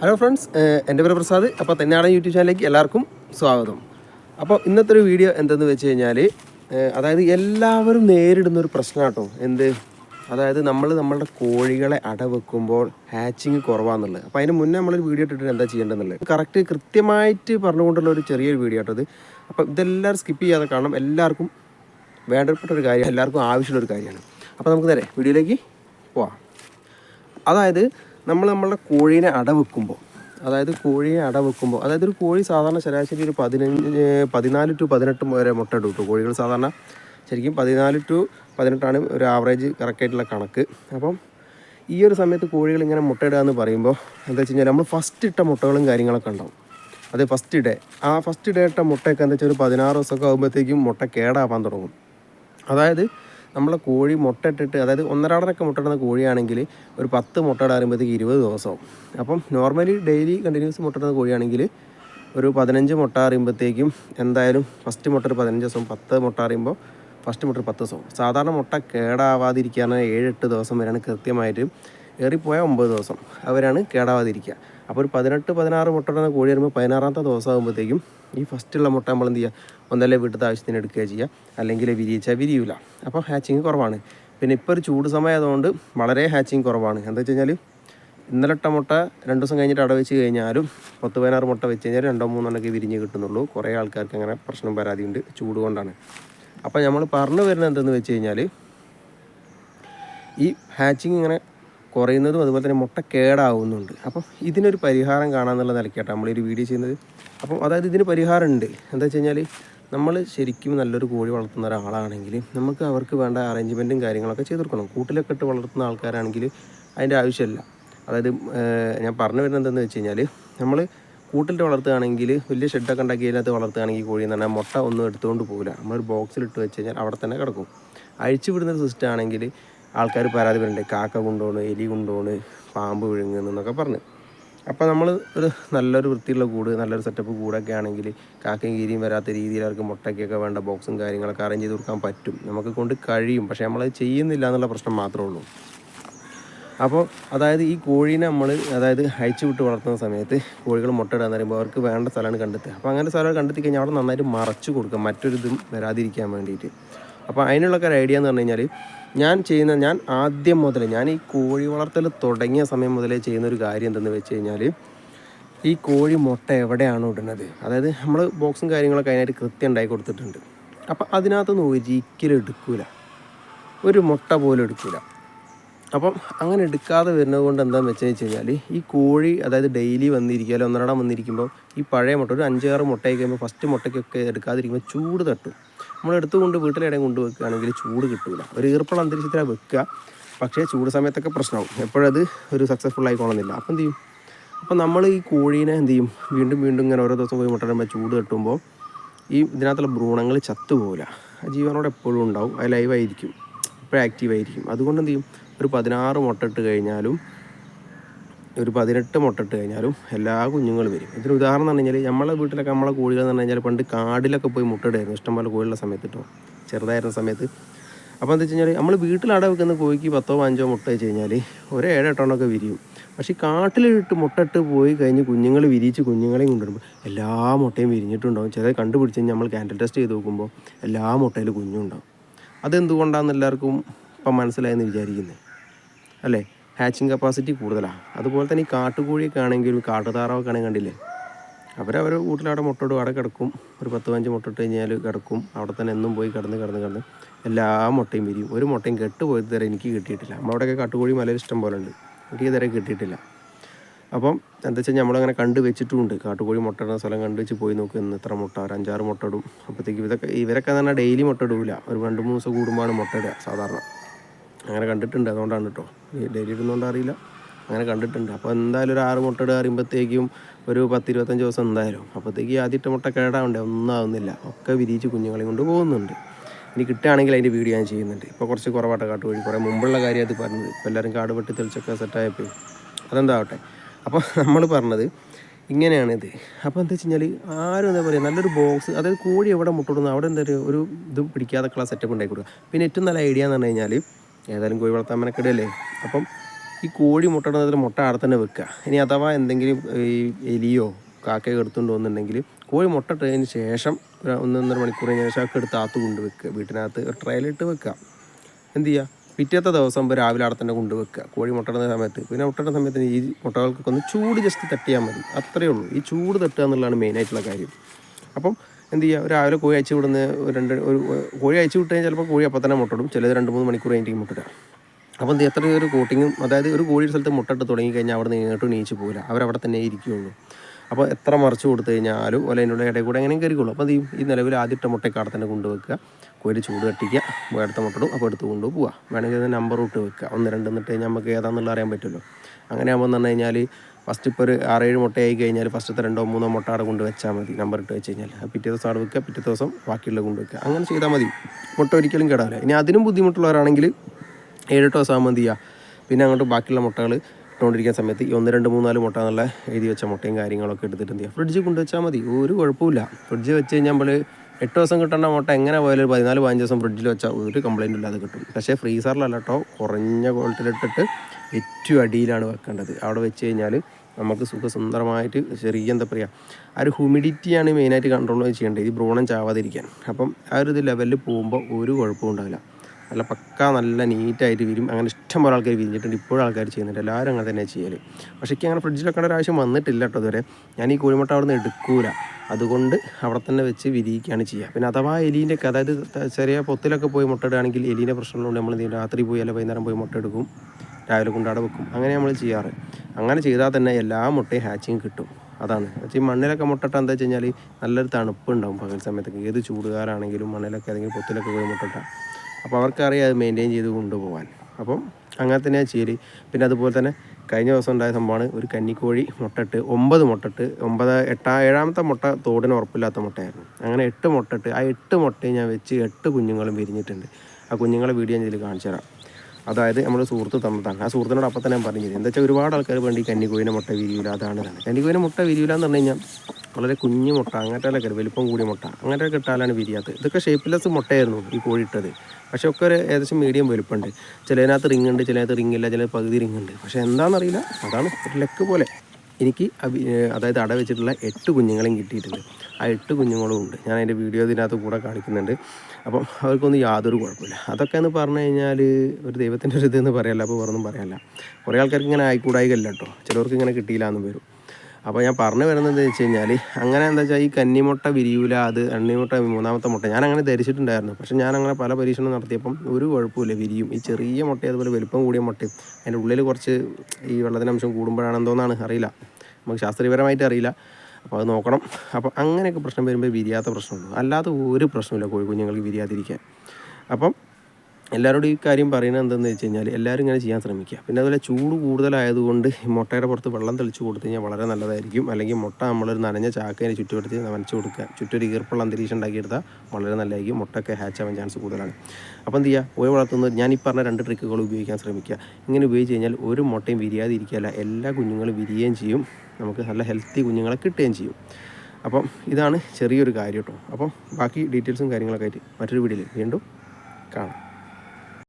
Hello friends എന്റെ പേര് പ്രസാദ്. അപ്പോൾ തെന്നാടൻ യൂട്യൂബ് ചാനലിലേക്ക് എല്ലാവർക്കും സ്വാഗതം. അപ്പോൾ ഇന്നത്തെ ഒരു വീഡിയോ എന്തെന്ന് വെച്ച് കഴിഞ്ഞാൽ അതായത് എല്ലാവരും നേരിടുന്ന ഒരു പ്രശ്നം കേട്ടോ എന്ത്? അതായത് നമ്മൾ നമ്മളുടെ കോഴികളെ അടവെക്കുമ്പോൾ ഹാച്ചിങ് കുറവാന്നുള്ളത്. അപ്പോൾ അതിന് മുന്നേ നമ്മളൊരു വീഡിയോ ഇട്ടിട്ട് എന്താ ചെയ്യേണ്ടതെന്നുള്ളത്. കറക്റ്റ് കൃത്യമായിട്ട് പറഞ്ഞുകൊണ്ടുള്ള ഒരു ചെറിയൊരു വീഡിയോ കേട്ടോ ഇത്. അപ്പോൾ ഇതെല്ലാവരും സ്കിപ്പ് ചെയ്യാതെ കാണണം. എല്ലാവർക്കും വേണ്ടപ്പെട്ട ഒരു കാര്യം എല്ലാവർക്കും ആവശ്യമുള്ള ഒരു കാര്യമാണ്. അപ്പോൾ നമുക്ക് നേരെ വീഡിയോയിലേക്ക് പോവാം. അതായത് നമ്മൾ നമ്മളുടെ കോഴീനെ അടവെക്കുമ്പോൾ അതായത് കോഴിയെ അടവെക്കുമ്പോൾ അതായത് ഒരു കോഴി സാധാരണ ശരാശരി ഒരു പതിനഞ്ച് പതിനാല് ടു പതിനെട്ട് വരെ മുട്ട ഇടും കേട്ടോ. കോഴികൾ സാധാരണ ശരിക്കും പതിനാല് ടു പതിനെട്ടാണ് ഒരു ആവറേജ് കറക്റ്റായിട്ടുള്ള കണക്ക്. അപ്പം ഈ ഒരു സമയത്ത് കോഴികൾ ഇങ്ങനെ മുട്ടയിടുക എന്ന് പറയുമ്പോൾ എന്താ വെച്ച് കഴിഞ്ഞാൽ നമ്മൾ ഫസ്റ്റ് ഇട്ട മുട്ടകളും കാര്യങ്ങളൊക്കെ ഉണ്ടാവും. അത് ഫസ്റ്റ് ഡേ ആ ഫസ്റ്റ് ഡേ ഇട്ട മുട്ടയൊക്കെ എന്താ വെച്ചാൽ ഒരു പതിനാറ് ദിവസമൊക്കെ ആകുമ്പോഴത്തേക്കും മുട്ട കേടാവാൻ തുടങ്ങും. അതായത് നമ്മളെ കോഴി മുട്ടയിട്ടിട്ട് അതായത് ഒന്നരാടനൊക്കെ മുട്ടയിടുന്ന കോഴിയാണെങ്കിൽ ഒരു പത്ത് മുട്ട ഇടാറുമ്പോഴത്തേക്ക് ഇരുപത് ദിവസം അപ്പം നോർമലി ഡെയിലി കണ്ടിന്യൂസ് മുട്ടയിടുന്ന കോഴിയാണെങ്കിൽ ഒരു പതിനഞ്ച് മുട്ട അറിയുമ്പോഴത്തേക്കും എന്തായാലും ഫസ്റ്റ് മുട്ട ഒരു പതിനഞ്ച് ദിവസം പത്ത് മുട്ട അറിയുമ്പോൾ ഫസ്റ്റ് മുട്ട ഒരു പത്ത് ദിവസം സാധാരണ മുട്ട കേടാവാതിരിക്കാൻ ഏഴെട്ട് ദിവസം വരെയാണ് കൃത്യമായിട്ട്. ഏറിപ്പോയാൽ ഒമ്പത് ദിവസം അവരാണ് കേടാവാതിരിക്കുക. അപ്പോൾ ഒരു പതിനെട്ട് പതിനാറ് മുട്ട ഇടുന്ന കോഴി വരുമ്പോൾ പതിനാറാമത്തെ ദിവസം ആകുമ്പോഴത്തേക്കും ഈ ഫസ്റ്റുള്ള മുട്ട നമ്മൾ എന്ത് ചെയ്യുക? ഒന്നല്ലേ വീട്ടിലത്തെ ആവശ്യത്തിന് എടുക്കുക ചെയ്യുക. അല്ലെങ്കിൽ വിരിയിച്ചാൽ വിരിയൂല. അപ്പോൾ ഹാച്ചിങ് കുറവാണ്. പിന്നെ ഇപ്പോൾ ഒരു ചൂട് സമയമായതുകൊണ്ട് വളരെ ഹാച്ചിങ് കുറവാണ്. എന്താ വെച്ച് കഴിഞ്ഞാൽ ഇന്നലെ ഇട്ട മുട്ട രണ്ട് ദിവസം കഴിഞ്ഞിട്ട് അട വെച്ച് കഴിഞ്ഞാലും പത്ത് പതിനാറ് മുട്ട വെച്ച് കഴിഞ്ഞാൽ രണ്ടോ മൂന്നെണ്ണൊക്കെ വിരിഞ്ഞ് കിട്ടുന്നുള്ളൂ. കുറേ ആൾക്കാർക്ക് അങ്ങനെ പ്രശ്നം പരാതിയുണ്ട് ചൂട് കൊണ്ടാണ്. അപ്പോൾ നമ്മൾ പറഞ്ഞു വരുന്നത് എന്തെന്ന് വെച്ച് കഴിഞ്ഞാൽ ഈ ഹാച്ചിങ് ഇങ്ങനെ കുറയുന്നതും അതുപോലെ തന്നെ മുട്ട കേടാവുന്നുണ്ട്. അപ്പം ഇതിനൊരു പരിഹാരം കാണാമെന്നുള്ള നിലയ്ക്കാട്ടോ നമ്മളൊരു വീഡിയോ ചെയ്യുന്നത്. അപ്പം അതായത് ഇതിന് പരിഹാരം ഉണ്ട് എന്താ വെച്ച് കഴിഞ്ഞാൽ നമ്മൾ ശരിക്കും നല്ലൊരു കോഴി വളർത്തുന്ന ഒരാളാണെങ്കിൽ നമുക്ക് അവർക്ക് വേണ്ട അറേഞ്ച്മെന്റും കാര്യങ്ങളൊക്കെ ചെയ്ത് കൊടുക്കണം കൂട്ടിലൊക്കെ ഇട്ട് വളർത്തുന്ന ആൾക്കാരാണെങ്കിൽ അതിന്റെ ആവശ്യമില്ല. അതായത് ഞാൻ പറഞ്ഞു വരുന്നത് എന്താണെന്ന് വെച്ച് കഴിഞ്ഞാൽ നമ്മൾ കൂട്ടിലിട്ട് വളർത്തുകയാണെങ്കിൽ വലിയ ഷെഡൊക്കെ ഉണ്ടാക്കി അതിനകത്ത് വളർത്തുകയാണെങ്കിൽ കോഴി എന്ന് പറഞ്ഞാൽ മുട്ട ഒന്നും എടുത്തുകൊണ്ട് പോകില്ല നമ്മളൊരു ബോക്സിലിട്ട് വെച്ച് കഴിഞ്ഞാൽ അവിടെ തന്നെ കിടക്കും. അഴിച്ചു വിടുന്നൊരു സിസ്റ്റം ആണെങ്കിൽ ആൾക്കാർ പരാതി പറയുന്നുണ്ട് കാക്ക കൊണ്ടുപോണ് എലി കൊണ്ടുപോണ് പാമ്പ് വിഴുങ്ങുന്നു എന്നൊക്കെ പറഞ്ഞ്. അപ്പോൾ നമ്മൾ ഒരു നല്ലൊരു വൃത്തിയുള്ള കൂട് നല്ലൊരു സെറ്റപ്പ് കൂടൊക്കെ ആണെങ്കിൽ കാക്കയും കീരിയും വരാത്ത രീതിയിൽ അവർക്ക് മുട്ടയ്ക്കൊക്കെ വേണ്ട ബോക്സും കാര്യങ്ങളൊക്കെ അറേഞ്ച് ചെയ്ത് കൊടുക്കാൻ പറ്റും. നമുക്ക് കൊണ്ട് കഴിയും പക്ഷേ നമ്മളത് ചെയ്യുന്നില്ല എന്നുള്ള പ്രശ്നം മാത്രമേ ഉള്ളൂ. അപ്പോൾ അതായത് ഈ കോഴീനെ നമ്മൾ അതായത് അയച്ചു വിട്ട് വളർത്തുന്ന സമയത്ത് കോഴികൾ മുട്ടയിടാന്ന് പറയുമ്പോൾ അവർക്ക് വേണ്ട സ്ഥലമാണ് കണ്ടെത്തുക. അപ്പോൾ അങ്ങനെ സ്ഥലം കണ്ടെത്തി കഴിഞ്ഞാൽ അവിടെ നന്നായിട്ട് മറച്ചു കൊടുക്കുക മറ്റൊരിതും വരാതിരിക്കാൻ വേണ്ടിയിട്ട് അപ്പോൾ അതിനുള്ളൊക്കെ ഒരു ഐഡിയ എന്ന് പറഞ്ഞു കഴിഞ്ഞാൽ ഞാൻ ചെയ്യുന്ന ഞാൻ ആദ്യം മുതൽ ഞാൻ ഈ കോഴി വളർത്തൽ തുടങ്ങിയ സമയം മുതലേ ചെയ്യുന്ന ഒരു കാര്യം എന്തെന്ന് വെച്ച് കഴിഞ്ഞാൽ ഈ കോഴി മുട്ട എവിടെയാണ് ഇടുന്നത്? അതായത് നമ്മൾ ബോക്സും കാര്യങ്ങളൊക്കെ അതിനായിട്ട് കൃത്യം ഉണ്ടാക്കി കൊടുത്തിട്ടുണ്ട്. അപ്പോൾ അതിനകത്തൊന്നും ഒരിക്കലും എടുക്കൂല. ഒരു മുട്ട പോലും എടുക്കൂല. അപ്പം അങ്ങനെ എടുക്കാതെ വരുന്നത് കൊണ്ട് എന്താണെന്ന് വെച്ച് വെച്ച് കഴിഞ്ഞാൽ ഈ കോഴി അതായത് ഡെയിലി വന്നിരിക്കുക ഒന്നരടം വന്നിരിക്കുമ്പോൾ ഈ പഴയ മുട്ട ഒരു അഞ്ചാറ് മുട്ടയൊക്കെ കഴിയുമ്പോൾ ഫസ്റ്റ് മുട്ടയ്ക്കൊക്കെ എടുക്കാതിരിക്കുമ്പോൾ ചൂട് തട്ടും. നമ്മൾ എടുത്തുകൊണ്ട് കൊണ്ട് വെക്കുകയാണെങ്കിൽ ചൂട് കിട്ടില്ല ഒരു ഈർപ്പുള്ള അന്തരീക്ഷത്തിലാണ് വെക്കുക. പക്ഷേ ചൂട് സമയത്തൊക്കെ പ്രശ്നമാവും. എപ്പോഴത് ഒരു സക്സസ്ഫുൾ ആയിക്കോളുന്നില്ല അപ്പം എന്ത് ചെയ്യും? അപ്പം നമ്മൾ ഈ കോഴീനെ എന്ത് ചെയ്യും? വീണ്ടും വീണ്ടും ഇങ്ങനെ ഓരോ ദിവസം പോയി മുട്ടടുമ്പോൾ ചൂട് കെട്ടുമ്പോൾ ഈ ഇതിനകത്തുള്ള ഭ്രൂണങ്ങൾ ചത്തുപോകില്ല ജീവനോട് എപ്പോഴും ഉണ്ടാവും. അത് ലൈവായിരിക്കും എപ്പോഴും ആക്റ്റീവായിരിക്കും അതുകൊണ്ട് എന്ത് ചെയ്യും? ഒരു പതിനാറ് മുട്ട ഇട്ട് കഴിഞ്ഞാലും ഒരു പതിനെട്ട് മുട്ടിട്ട് കഴിഞ്ഞാലും എല്ലാ കുഞ്ഞുങ്ങളും വരും. ഇതിന് ഉദാഹരണം എന്ന് പറഞ്ഞു കഴിഞ്ഞാൽ നമ്മളെ വീട്ടിലൊക്കെ നമ്മളെ കോഴികൾ എന്ന് പറഞ്ഞു കഴിഞ്ഞാൽ പണ്ട് കാടിലൊക്കെ പോയി മുട്ടയിടായിരുന്നു ഇഷ്ടംപോലെ കോഴിയുള്ള സമയത്ത് കേട്ടോ ചെറുതായിരുന്ന സമയത്ത്. അപ്പോൾ എന്താ വെച്ച് കഴിഞ്ഞാൽ നമ്മൾ വീട്ടിൽ അട വെക്കുന്ന കോഴിക്ക് പത്തോ അഞ്ചോ മുട്ട വെച്ച് കഴിഞ്ഞാൽ ഒരു ഏഴെട്ടെണ്ണമൊക്കെ വിരിയും. പക്ഷേ കാട്ടിലിട്ട് മുട്ടയിട്ട് പോയി കഴിഞ്ഞ് കുഞ്ഞുങ്ങൾ വിരിയിച്ച് കുഞ്ഞുങ്ങളെയും കൊണ്ടുവരുമ്പോൾ എല്ലാ മുട്ടയും വിരിഞ്ഞിട്ടുണ്ടാവും. ചിലത് കണ്ടുപിടിച്ച് കഴിഞ്ഞാൽ നമ്മൾ ക്യാൻഡിൽ ടെസ്റ്റ് ചെയ്ത് നോക്കുമ്പോൾ എല്ലാ മുട്ടയിലും കുഞ്ഞുണ്ടാവും. അതെന്തുകൊണ്ടാണെന്ന് എല്ലാവർക്കും ഇപ്പം മനസ്സിലായെന്ന് വിചാരിക്കുന്നത് അല്ലേ? ഹാച്ചിങ് കപ്പാസിറ്റി കൂടുതലാണ് അതുപോലെ തന്നെ ഈ കാട്ടുകോഴിയൊക്കെ ആണെങ്കിലും കാട്ടുതാറാവൊക്കെ ആണെങ്കിൽ കണ്ടില്ലേ? അവരവർ വീട്ടിലവിടെ മുട്ടയിടും അവിടെ കിടക്കും. ഒരു പത്ത് പതിനഞ്ച് മുട്ട ഇട്ട് കഴിഞ്ഞാൽ കിടക്കും. അവിടെ തന്നെ എന്നും പോയി കിടന്ന് കിടന്ന് കിടന്ന് എല്ലാ മുട്ടയും വിരിയും. ഒരു മുട്ടയും കെട്ട് പോയത് തരെ എനിക്ക് കിട്ടിയിട്ടില്ല. നമ്മളവിടെയൊക്കെ കാട്ടുകോഴി മലയിൽ ഇഷ്ടം പോലെ ഉണ്ട്. എനിക്ക് ഇതുവരെ കിട്ടിയിട്ടില്ല. അപ്പം എന്താ വെച്ചാൽ നമ്മളങ്ങനെ കണ്ടു വെച്ചിട്ടുമുണ്ട് കാട്ടുകോഴി മുട്ട ഇടുന്ന സ്ഥലം കണ്ടു വെച്ച് പോയി നോക്കും ഇന്ന് ഇത്ര മുട്ട. ഒരു അഞ്ചാറ് മുട്ട ഇടും. അപ്പോഴത്തേക്ക് ഇതൊക്കെ ഇവരൊക്കെ എന്ന് പറഞ്ഞാൽ ഡെയിലി മുട്ട ഇടൂല. ഒരു രണ്ട് മൂന്ന് ദിവസം കൂടുമ്പോഴാണ് മുട്ട ഇടുക സാധാരണ. അങ്ങനെ കണ്ടിട്ടുണ്ട്. അതുകൊണ്ടാണ് കേട്ടോ ഡെയിലി ഇടുന്നതുകൊണ്ട് അറിയില്ല. അങ്ങനെ കണ്ടിട്ടുണ്ട്. അപ്പോൾ എന്തായാലും ഒരു ആറ് മുട്ട ഇടുക അറിയുമ്പോഴത്തേക്കും ഒരു പത്ത് ഇരുപത്തഞ്ച് ദിവസം എന്തായാലും. അപ്പോഴത്തേക്ക് ആദ്യത്തെ മുട്ട കേടാവണ്ടേ? ഒന്നും ആവുന്നില്ല. ഒക്കെ വിരിയിച്ച് കുഞ്ഞുങ്ങളെ കൊണ്ട് പോകുന്നുണ്ട്. ഇനി കിട്ടുകയാണെങ്കിൽ അതിന്റെ വീഡിയോ ഞാൻ ചെയ്യുന്നുണ്ട്. ഇപ്പോൾ കുറച്ച് കുറവാട്ട കാട്ട് വഴി. കുറേ മുമ്പുള്ള കാര്യം അത് പറഞ്ഞത് ഇപ്പോൾ എല്ലാവരും കാട് വെട്ടി തെളിച്ചൊക്കെ സെറ്റായപ്പോൾ അതെന്താവട്ടെ? അപ്പോൾ നമ്മൾ പറഞ്ഞത് ഇങ്ങനെയാണ് ഇത്. അപ്പോൾ എന്താ വെച്ച് കഴിഞ്ഞാൽ ആരും എന്താ പറയുക നല്ലൊരു ബോക്സ് അതായത് കോഴി എവിടെ മുട്ടിടുന്നു അവിടെ എന്താ ഒരു ഇത് പിടിക്കാതെ സെറ്റപ്പ് ഉണ്ടാക്കി കൊടുക്കുക. പിന്നെ ഏറ്റവും നല്ല ഐഡിയ എന്ന് പറഞ്ഞു കഴിഞ്ഞാൽ ഏതായാലും കോഴി വളർത്താൻ മെനക്കെടുകയല്ലേ? അപ്പം ഈ കോഴി മുട്ടയിടുന്നതിൽ മുട്ട അവിടെ തന്നെ വെക്കുക. ഇനി അഥവാ എന്തെങ്കിലും ഈ എലിയോ കാക്കയോ എടുത്തുകൊണ്ട് വന്നിട്ടുണ്ടെങ്കിൽ കോഴി മുട്ട ഇട്ടതിന് ശേഷം ഒരു ഒന്നൊന്നര കഴിഞ്ഞ ശേഷം ഒക്കെ എടുത്ത് അകത്ത് കൊണ്ട് വെക്കുക. വീട്ടിനകത്ത് ഒരു ട്രയലിട്ട് വെക്കുക. എന്ത് ചെയ്യുക? പിറ്റേത്തെ ദിവസം രാവിലെ അവിടെ തന്നെ കൊണ്ട് വെക്കുക. കോഴി മുട്ടയുടെ സമയത്ത്. പിന്നെ മുട്ടയുടെ സമയത്ത് ഈ മുട്ടകൾക്കൊക്കെ ഒന്ന് ചൂട് ജസ്റ്റ് തട്ടിയാൽ മതി. അത്രയേ ഉള്ളൂ. ഈ ചൂട് തട്ടുക എന്നുള്ളതാണ് മെയിനായിട്ടുള്ള കാര്യം. അപ്പം എന്ത് ചെയ്യുക രാവിലെ കോഴി അയച്ചു വിടുന്ന ഒരു രണ്ട് ഒരു കോഴി അയച്ചു വിട്ട് കഴിഞ്ഞാൽ ചിലപ്പോൾ കോഴി അപ്പം തന്നെ മുട്ടിടും ചിലത് രണ്ട് മൂന്ന് മണിക്കൂർ കഴിഞ്ഞിട്ട് മുട്ടിടുക അപ്പോൾ ഇത് എത്ര ഒരു കോട്ടിങ്ങും അതായത് ഒരു കോഴി സ്ഥലത്ത് മുട്ടിട്ട് തുടങ്ങി കഴിഞ്ഞാൽ അവിടെ നിന്ന് ഇങ്ങോട്ടും നീച്ച് പോകില്ല അവരവിടെ തന്നെ ഇരിക്കുകയുള്ളൂ. അപ്പോൾ എത്ര മറിച്ച് കൊടുത്തു കഴിഞ്ഞാലും ഓല അതിനുള്ള ഇടയിൽ കൂടെ എങ്ങനെയും കയറിക്കുള്ളൂ അപ്പോൾ ഈ നിലവിൽ ആദ്യത്തെ മുട്ടയ്ക്ക് അവിടെ തന്നെ കൊണ്ടുവെക്കുക കോഴി ചൂട് കട്ടിക്കുക. അടുത്ത മുട്ടടും അപ്പോൾ എടുത്ത് കൊണ്ടുപോകുക വേണമെങ്കിൽ അത് നമ്പർ ഇട്ട് വെക്കുക. ഒന്ന് രണ്ട് എന്നിട്ട് കഴിഞ്ഞാൽ നമുക്ക് ഏതാണെന്നുള്ള അറിയാൻ പറ്റുമല്ലോ. അങ്ങനെ ആകുമ്പോൾ എന്ന് പറഞ്ഞു കഴിഞ്ഞാൽ ഫസ്റ്റ് ഇപ്പോൾ ഒരു ആറേഴ് മുട്ടയായി കഴിഞ്ഞാൽ ഫസ്റ്റത്തെ രണ്ടോ മൂന്നോ മുട്ട അവിടെ കൊണ്ട് വെച്ചാൽ മതി. നമ്പർ ഇട്ട് വെച്ച് കഴിഞ്ഞാൽ. പിറ്റേ ദിവസം അവിടെ വെക്കുക പിറ്റേ ദിവസം ബാക്കിയുള്ള കൊണ്ട് വെക്കുക. അങ്ങനെ ചെയ്താൽ മതി. മുട്ട ഒരിക്കലും കേടാവില്ല. ഇനി അതിനും ബുദ്ധിമുട്ടുള്ളവരാണെങ്കിൽ ഏഴെട്ട് ദിവസം ആകുമ്പോൾ എന്ത് ചെയ്യുക? പിന്നെ അങ്ങോട്ട് ബാക്കിയുള്ള മുട്ടകൾ ഇട്ടുകൊണ്ടിരിക്കുന്ന സമയത്ത് ഈ ഒന്ന് രണ്ട് മൂന്നാൽ മുട്ട എന്നുള്ള എഴുതി വെച്ച മുട്ടയും കാര്യങ്ങളൊക്കെ എടുത്തിട്ട് എന്ത് ചെയ്യുക? ഫ്രിഡ്ജ് കൊണ്ടുവച്ചാൽ മതി. ഒരു കുഴപ്പമില്ല ഫ്രിഡ്ജ് വെച്ച് കഴിഞ്ഞാൽ നമ്മൾ എട്ട് ദിവസം കിട്ടേണ്ട മുട്ട എങ്ങനെ പോയാലും ഒരു പതിനാല് പതിനഞ്ച് ദിവസം ഫ്രിഡ്ജിൽ വെച്ചാൽ ഒരു കംപ്ലൈന്റ് ഇല്ലാതെ കിട്ടും. പക്ഷേ ഫ്രീസറിലല്ല കേട്ടോ കുറഞ്ഞ ക്വാളിറ്റിയിലിട്ടിട്ട് ഏറ്റവും അടിയിലാണ് വെക്കേണ്ടത്. അവിടെ വെച്ച് കഴിഞ്ഞാൽ നമുക്ക് സുഖസുന്ദരമായിട്ട് ചെറിയ എന്താ പറയുക ആ ഒരു ഹ്യൂമിഡിറ്റിയാണ് മെയിനായിട്ട് കൺട്രോൾ ചെയ്യേണ്ടത്. ഈ ബ്രോണം ചാവാതിരിക്കാൻ. അപ്പം ആ ഒരു ഇത് ലെവലിൽ പോകുമ്പോൾ ഒരു കുഴപ്പവും ഉണ്ടാവില്ല. നല്ല പക്ക നല്ല നീറ്റായിട്ട് വരും അങ്ങനെ ഇഷ്ടം പോലെ ആൾക്കാർ വിരിഞ്ഞിട്ടുണ്ട്. ഇപ്പോഴും ആൾക്കാർ ചെയ്യുന്നുണ്ട്. എല്ലാവരും അങ്ങനെ തന്നെ ചെയ്യൽ പക്ഷേ എനിക്ക് അങ്ങനെ ഫ്രിഡ്ജിൽ വെക്കേണ്ട ഒരു വന്നിട്ടില്ല കേട്ടോ ഇതുവരെ. ഞാൻ ഈ കോഴിമുട്ട അവിടെ നിന്ന് എടുക്കൂല. അതുകൊണ്ട് അവിടെ തന്നെ വെച്ച് വിരിയിക്കുകയാണ് ചെയ്യുക. പിന്നെ അഥവാ എലീന്റെ അതായത് ചെറിയ പൊത്തിലൊക്കെ പോയി മുട്ട ഇടുകയാണെങ്കിൽ എലീന്റെ പ്രശ്നമുണ്ട് നമ്മൾ രാത്രി പോയി അല്ലെങ്കിൽ വൈകുന്നേരം പോയി മുട്ട എടുക്കും. രാവിലെ കൊണ്ടാടെ വെക്കും. അങ്ങനെ നമ്മൾ ചെയ്യാറ്. അങ്ങനെ ചെയ്താൽ തന്നെ എല്ലാ മുട്ടയും ഹാച്ചിങ് കിട്ടും. അതാണ്. ഈ മണ്ണിലൊക്കെ മുട്ടട്ട എന്താ വെച്ച് കഴിഞ്ഞാൽ നല്ലൊരു തണുപ്പ് ഉണ്ടാവും പകൽ സമയത്തൊക്കെ. ഏത് ചൂടുകാരാണെങ്കിലും മണ്ണിലൊക്കെ അല്ലെങ്കിൽ പൊത്തിലൊക്കെ പോയി മുട്ടിട്ടാൽ അപ്പോൾ അവർക്കറിയാം അത് മെയിന്റെയിൻ ചെയ്ത് കൊണ്ടുപോകാൻ അപ്പം അങ്ങനെ തന്നെയാണ് ചെയ്യൽ പിന്നെ അതുപോലെ തന്നെ കഴിഞ്ഞ ദിവസം ഉണ്ടായ സംഭവമാണ് ഒരു കന്നിക്കോഴി മുട്ടട്ട് ഒമ്പത് മുട്ടട്ട് ഒമ്പത് എട്ടാ ഏഴാമത്തെ മുട്ട തോടിന് ഉറപ്പില്ലാത്ത മുട്ടയായിരുന്നു. അങ്ങനെ എട്ട് മുട്ടട്ട് ആ എട്ട് മുട്ടയും ഞാൻ വെച്ച് എട്ട് കുഞ്ഞുങ്ങളും വിരിഞ്ഞിട്ടുണ്ട്. ആ കുഞ്ഞുങ്ങളെ വീഡിയോ ഞാൻ ഇതിൽ കാണിച്ചു തരാം. അതായത് നമ്മൾ സുഹൃത്ത് തന്നതാണ്. ആ സുഹൃത്തിനോട് അപ്പം തന്നെ ഞാൻ പറഞ്ഞു എന്താ വെച്ചാൽ ഒരുപാട് ആൾക്കാർ വേണ്ടി കന്നിക്കോയിനെ മുട്ട വിരിയൂല അതാണ് കന്നിക്കോഴിനെ മുട്ട വിരിയൂല എന്ന് പറഞ്ഞു കഴിഞ്ഞാൽ വളരെ കുഞ്ഞു മുട്ട അങ്ങനത്തെ വലിപ്പം കൂടിയ മുട്ട. അങ്ങനത്തെ കിട്ടാലാണ് വിരിയാത്തത് ഇതൊക്കെ ഷേപ്പ്ലെസ് മുട്ടയായിരുന്നു ഈ കോഴി ഇട്ടത് പക്ഷെ ഒക്കെ ഒരു ഏകദേശം മീഡിയം വലുപ്പമുണ്ട്. ചിലതിനകത്ത് റിങ് ഉണ്ട് ചിലതിനകത്ത് റിങ് ഇല്ല ചില പകുതി റിങ് ഉണ്ട്. പക്ഷേ എന്താണെന്നറിയില്ല അതാണ് ഒരു ലെക്ക് പോലെ. എനിക്ക് അതായത് അട വെച്ചിട്ടുള്ള എട്ട് കുഞ്ഞുങ്ങളെയും കിട്ടിയിട്ടുണ്ട്. ആ എട്ട് കുഞ്ഞുങ്ങളും ഉണ്ട്. ഞാൻ അതിന്റെ വീഡിയോ ഇതിനകത്ത് കൂടെ കാണിക്കുന്നുണ്ട്. അപ്പം അവർക്കൊന്നും യാതൊരു കുഴപ്പമില്ല. അതൊക്കെ എന്ന് പറഞ്ഞു കഴിഞ്ഞാൽ ഒരു ദൈവത്തിന്റെ ഒരു ഇതെന്ന് പറയല്ല അപ്പോൾ വേറൊന്നും പറയാമല്ല കുറേ ആൾക്കാർക്ക് ഇങ്ങനെ ആയിക്കൂടായികല്ല കേട്ടോ. ചിലവർക്ക് ഇങ്ങനെ കിട്ടിയില്ല എന്നും വരും. അപ്പോൾ ഞാൻ പറഞ്ഞു വരുന്നത് എന്താ വെച്ച് കഴിഞ്ഞാൽ അങ്ങനെ എന്താ വെച്ചാൽ ഈ കന്നിമുട്ട വിരിയൂല അത് എണ്ണിമുട്ട മൂന്നാമത്തെ മുട്ട ഞാൻ അങ്ങനെ ധരിച്ചിട്ടുണ്ടായിരുന്നു. പക്ഷെ ഞാൻ അങ്ങനെ പല പരീക്ഷണം നടത്തിയപ്പം ഒരു കുഴപ്പമില്ല വിരിയും. ഈ ചെറിയ മുട്ട അതുപോലെ വലുപ്പം കൂടിയ മുട്ടയും അതിന്റെ ഉള്ളിൽ കുറച്ച് ഈ വെള്ളത്തിന്റെ അംശം കൂടുമ്പോഴാണ് എന്തോന്നാണ് അറിയില്ല. നമുക്ക് ശാസ്ത്രീയപരമായിട്ട് അറിയില്ല. അപ്പോൾ അത് നോക്കണം. അപ്പോൾ അങ്ങനെയൊക്കെ പ്രശ്നം വരുമ്പോൾ വിരിയാത്ത പ്രശ്നമുള്ളൂ അല്ലാതെ ഒരു പ്രശ്നമില്ല കോഴി കുഞ്ഞുങ്ങൾക്ക് വിരിയാതിരിക്കാൻ. അപ്പം എല്ലാവരോടും ഈ കാര്യം പറയുന്നത് എന്തെന്ന് വെച്ച് കഴിഞ്ഞാൽ എല്ലാവരും ഇങ്ങനെ ചെയ്യാൻ ശ്രമിക്കുക. പിന്നെ അതുപോലെ ചൂട് കൂടുതലായതുകൊണ്ട് മുട്ടയുടെ പുറത്ത് വെള്ളം തെളിച്ച് കൊടുത്തു കഴിഞ്ഞാൽ വളരെ നല്ലതായിരിക്കും. അല്ലെങ്കിൽ മുട്ട നമ്മളൊരു നനഞ്ഞ ചാക്കേനെ ചുറ്റുപടുത്തി നനച്ച് കൊടുക്കുക. ചുറ്റൊരു ഈർപ്പുള്ള അന്തരീക്ഷം ഉണ്ടാക്കിയെടുത്താൽ വളരെ നല്ലതായിരിക്കും. മുട്ടയൊക്കെ ഹാച്ച് ആവാൻ ചാൻസ് കൂടുതലാണ്. അപ്പോൾ എന്ത് ചെയ്യുക കോഴി വളർത്തുന്നത് ഞാൻ ഈ പറഞ്ഞ രണ്ട് ട്രിക്കുകൾ ഉപയോഗിക്കാൻ ശ്രമിക്കുക. ഇങ്ങനെ ഉപയോഗിച്ച് കഴിഞ്ഞാൽ ഒരു മുട്ടയും വിരിയാതിരിക്കുകയല്ല എല്ലാ കുഞ്ഞുങ്ങളും വിരിയുകയും ചെയ്യും. നമുക്ക് നല്ല ഹെൽത്തി കുഞ്ഞുങ്ങളെ കിട്ടുകയും ചെയ്യും. അപ്പം ഇതാണ് ചെറിയൊരു കാര്യം കേട്ടോ. അപ്പം ബാക്കി ഡീറ്റെയിൽസും കാര്യങ്ങളൊക്കെ ആയിട്ട് മറ്റൊരു വീഡിയോയിൽ വീണ്ടും കാണാം.